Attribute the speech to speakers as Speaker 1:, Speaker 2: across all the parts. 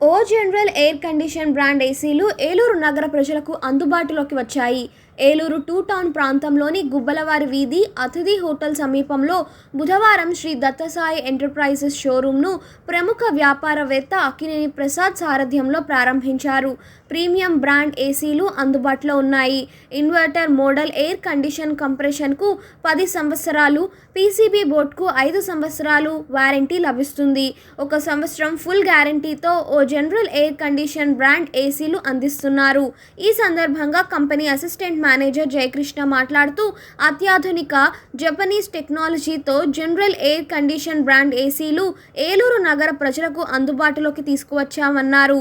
Speaker 1: O General air condition brand ఏసీలు ఏలూరు నగర ప్రజలకు అందుబాటులోకి వచ్చాయి. ఏలూరు టూ టౌన్ ప్రాంతంలోని గుబ్బలవారి వీధి అతిథి హోటల్ సమీపంలో బుధవారం శ్రీ దత్తసాయి ఎంటర్ప్రైజెస్ షోరూంను ప్రముఖ వ్యాపారవేత్త అక్కినేని ప్రసాద్ సారథ్యంలో ప్రారంభించారు. ప్రీమియం బ్రాండ్ ఏసీలు అందుబాటులో ఉన్నాయి. ఇన్వర్టర్ మోడల్ ఎయిర్ కండిషన్ కంప్రెషన్కు పది సంవత్సరాలు పీసీబీ బోర్డ్కు ఐదు సంవత్సరాలు వారంటీ లభిస్తుంది. ఒక సంవత్సరం full గ్యారంటీతో O General air condition brand ఏసీలు అందిస్తున్నారు. ఈ సందర్భంగా కంపెనీ అసిస్టెంట్ మేనేజర్ జయకృష్ణ మాట్లాడుతూ అత్యాధునిక జపనీస్ టెక్నాలజీతో జనరల్ ఎయిర్ కండిషన్ బ్రాండ్ ఏసీలు ఏలూరు నగర ప్రజలకు అందుబాటులోకి తీసుకువచ్చామన్నారు.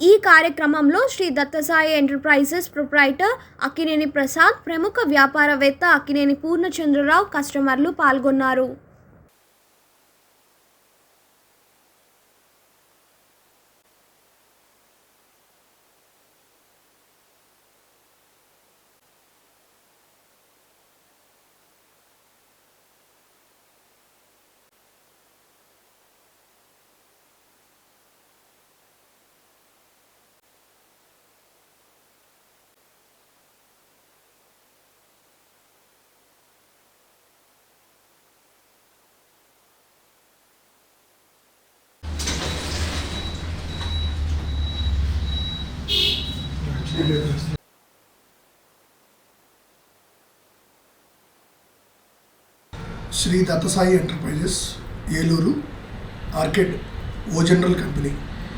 Speaker 1: ఈ కార్యక్రమంలో శ్రీ దత్తసాయి ఎంటర్ప్రైజెస్ ప్రొప్రైటర్ అక్కినేని ప్రసాద్ ప్రముఖ వ్యాపారవేత్త అక్కినేని పూర్ణచంద్రరావు కస్టమర్లు పాల్గొన్నారు.
Speaker 2: Shri Dattasai enterprises Eluru arcade O General company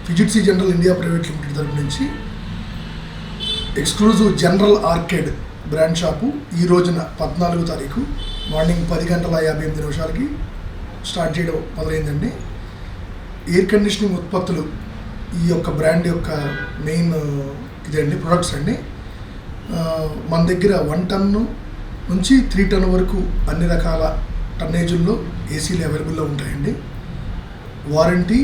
Speaker 2: Fujitsu General India private limited తరపు నుంచి exclusive General arcade brand shop ఈ రోజున పద్నాలుగో తారీఖు మార్నింగ్ పది గంటల యాభై ఎనిమిది నిమిషాలకి స్టార్ట్ చేయడం మొదలైందండి. ఎయిర్ కండిషనింగ్ ఉత్పత్తులు ఈ యొక్క బ్రాండ్ యొక్క మెయిన్ ఇదండి ప్రొడక్ట్స్ అండి. మన దగ్గర వన్ టన్ను నుంచి త్రీ టన్ వరకు అన్ని రకాల టన్నేజుల్లో ఏసీలు అవైలబుల్లో ఉంటాయండి. వారంటీ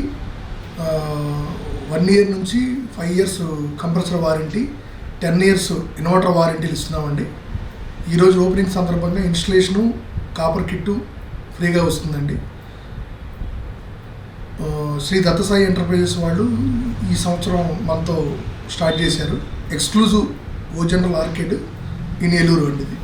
Speaker 2: వన్ ఇయర్ నుంచి five years compressor warranty ten years inverter వారంటీలు ఇస్తున్నామండి. ఈరోజు ఓపెనింగ్ సందర్భంగా ఇన్స్టలేషను కాపర్ కిట్టు ఫ్రీగా వస్తుందండి. శ్రీ దత్తసాయి ఎంటర్ప్రైజెస్ వాళ్ళు ఈ సంవత్సరం మనతో స్టార్ట్ చేశారు. Exclusive O General arcade in Eluru వంటిది.